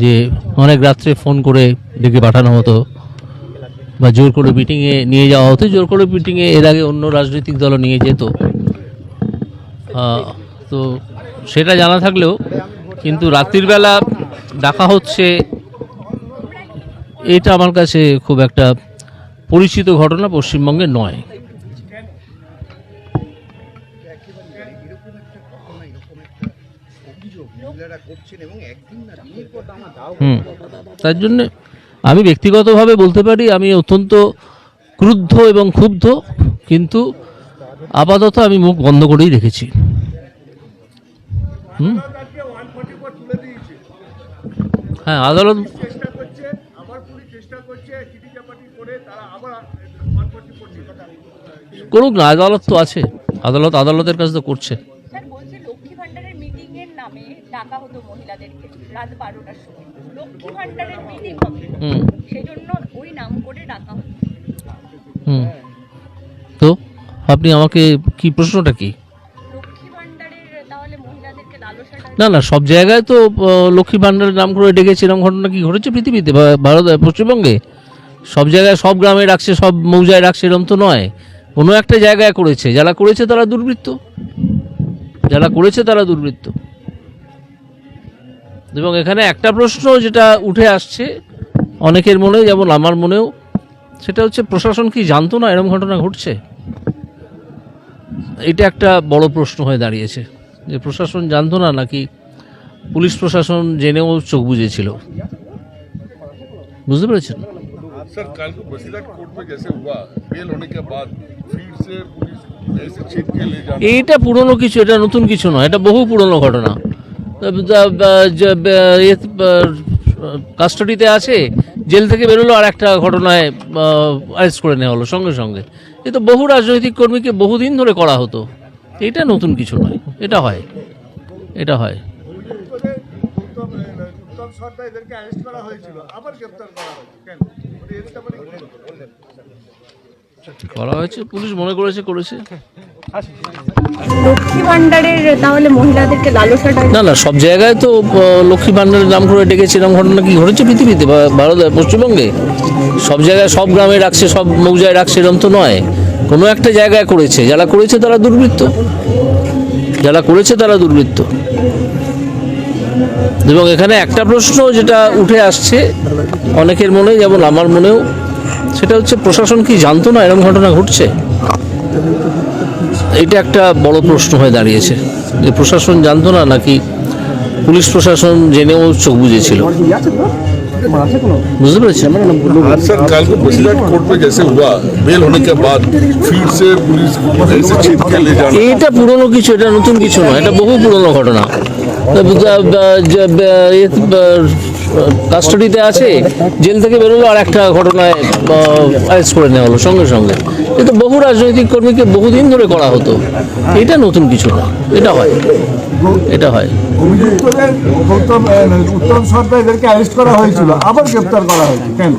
যে অনেক রাত্রে ফোন করে ডেকে পাঠানো হতো বা জোর করে মিটিংয়ে নিয়ে যাওয়া হতো, জোর করে মিটিংয়ে এর আগে অন্য রাজনৈতিক দলও নিয়ে যেত। তো সেটা জানা থাকলেও কিন্তু রাত্রির বেলা ডাকা হচ্ছে, এটা আমার কাছে খুব একটা পরিচিত ঘটনা পশ্চিমবঙ্গে নয়। হুম। তার জন্যে আমি ব্যক্তিগতভাবে বলতে পারি, আমি অত্যন্ত ক্রুদ্ধ এবং ক্ষুব্ধ, কিন্তু আপাতত আমি মুখ বন্ধ করেই রেখেছি। হুম? হ্যাঁ আদালত করুক না, আদালত তো আছে। আদালত, আদালতের কাছে তো করছে। ডাকা হতো মহিলাদেরকে রাত বারোটার সময়। লক্ষ্মী ভান্ডারের মিটিং হবে। হুম। সেজন্য ওই নাম করে ডাকা হতো। হুম। তো আপনি আমাকে কি প্রশ্নটা কি? ভান্ডারের না না সব জায়গায় তো লক্ষ্মী ভাণ্ডারের নাম করে ডেকেছে এরকম ঘটনা কি ঘটেছে পৃথিবীতে? ভারত পশ্চিমবঙ্গে? সব জায়গায় সব গ্রামে রাখছে সব মৌজায় রাখছে এরকম তো নয়। কোনো একটা জায়গায় করেছে। যারা করেছে তারা দুর্বৃত্ত। যারা করেছে তারা দুর্বৃত্ত। এবং এখানে একটা প্রশ্ন যেটা উঠে আসছে অনেকের মনে যেমন আমার মনেও সেটা হচ্ছে প্রশাসন কি জানতো না এরকম ঘটনা ঘটছে এটা একটা বড় প্রশ্ন হয়ে দাঁড়িয়েছে যে প্রশাসন জানতো না নাকি পুলিশ প্রশাসন জেনেও চোখ বুঝেছিল বুঝতে পেরেছেন सर कल को बसीरत कोर्ट में जैसे हुआ बेल होने के बाद फिर से पुलिस ऐसे छीन के ले जाना এইটা পুরনো কিছু এটা নতুন কিছু নয় এটা বহু পুরনো ঘটনা কাস্টাডিতে আছে, জেল থেকে বেরোলো, আর একটা ঘটনায় অ্যারেস্ট করে নেওয়া হলো, সঙ্গে সঙ্গে। এ তো বহু রাজনৈতিক কর্মীকে বহুদিন ধরে করা হতো। এটা নতুন কিছু নয়, এটা হয় এটা হয়? করা হয়েছে, পুলিশ মনে করেছে করেছে। ভান্ডারের না না, সব জায়গায় তো লক্ষ্মী ভাণ্ডারের নাম করে ডেকেছে, এরকম ঘটনা কি ঘটেছে পৃথিবীতে? ভারত, পশ্চিমবঙ্গে? সব জায়গায়, সব গ্রামে রাখছে, সব মৌজায় রাখছে, এরকম তো নয়। কোনো একটা জায়গায় করেছে। যারা করেছে তারা দুর্বৃত্ত। যারা করেছে তারা দুর্বৃত্ত। এবং এখানে একটা প্রশ্ন যেটা উঠে আসছে, অনেকের মনে, যেমন আমার মনেও, সেটা হচ্ছে প্রশাসন কি জানতো না এরকম ঘটনা ঘটছে? এটা একটা বড় প্রশ্ন হয়ে দাঁড়িয়েছে যে প্রশাসন জানতো না নাকি পুলিশ প্রশাসন জেনেও চোখ বুঝেছিল বুঝতে পেরেছেন आज सर कल को बसीरत कोर्ट में जैसे हुआ बेल होने के बाद फिर से पुलिस ऐसे छीन के ले जाना এটা পুরনো কিছু এটা নতুন কিছু নয় এটা বহু পুরনো ঘটনা কাস্টাডিতে আছে জেল থেকে বেরোলো আর একটা ঘটনায় অ্যারেস্ট করে নেওয়া হলো সঙ্গে সঙ্গে। এ তো বহু রাজনৈতিক কর্মীকে বহুদিন ধরে করা হতো। এটা নতুন কিছু না। এটা হয়। এটা হয়। অভিযুক্তদের উত্তম সর্দার এদেরকে অ্যারেস্ট করা হয়েছিল আবার গ্রেপ্তার করা হয়েছে। কেন?